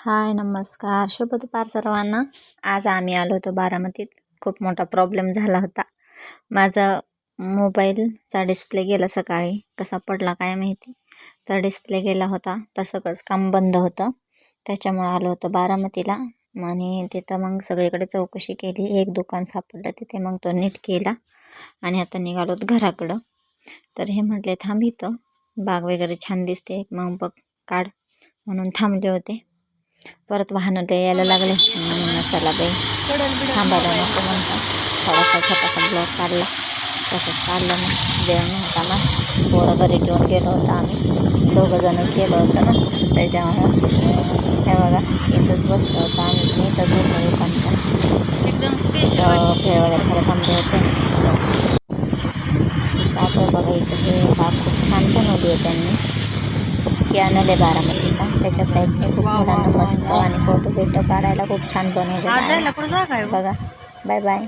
हाय नमस्कार. शुभ दुपार सर्वांना. आज आम्ही आलो होतो बारामतीत. खूप मोठा प्रॉब्लेम झाला होता. माझा मोबाईलचा डिस्प्ले गेला सकाळी. कसा पडला काय माहिती? तर डिस्प्ले गेला होता. तर सगळंच काम बंद होतं. त्याच्यामुळं आलो होतो बारामतीला. आणि तिथं मग सगळीकडे चौकशी केली. एक दुकान सापडलं तिथे मग तो नीट केला. आणि आता निघालो घराकडं. तर हे म्हटले थांब इथं. बाग वगैरे छान दिसते. मग बघ काढ. म्हणून थांबले होते. परत वाहनं ते यायला लागले. चला बाई. थांबायला नको म्हणता थोडासा छोटासा ब्लॉक काढला. तसंच काढलं मग. वेळ नव्हता ना. पोरं घरी घेऊन गेलो होतो आम्ही. दोघं जणच गेलो होतो ना. त्याच्यामुळं हे बघा इथंच बसलो होतो आम्ही. पण इथंच होतो एकदम स्पेशल खेळ वगैरे खायला थांबले होते. बघा इथं हे बाग खूप छान बनवली आहे त्यांनी. की आणले बारामतीचा त्याच्या साईडने खूप मुलांना मस्त. आणि फोटो बिटो काढायला खूप छान आहे. आहे बघा. Bye bye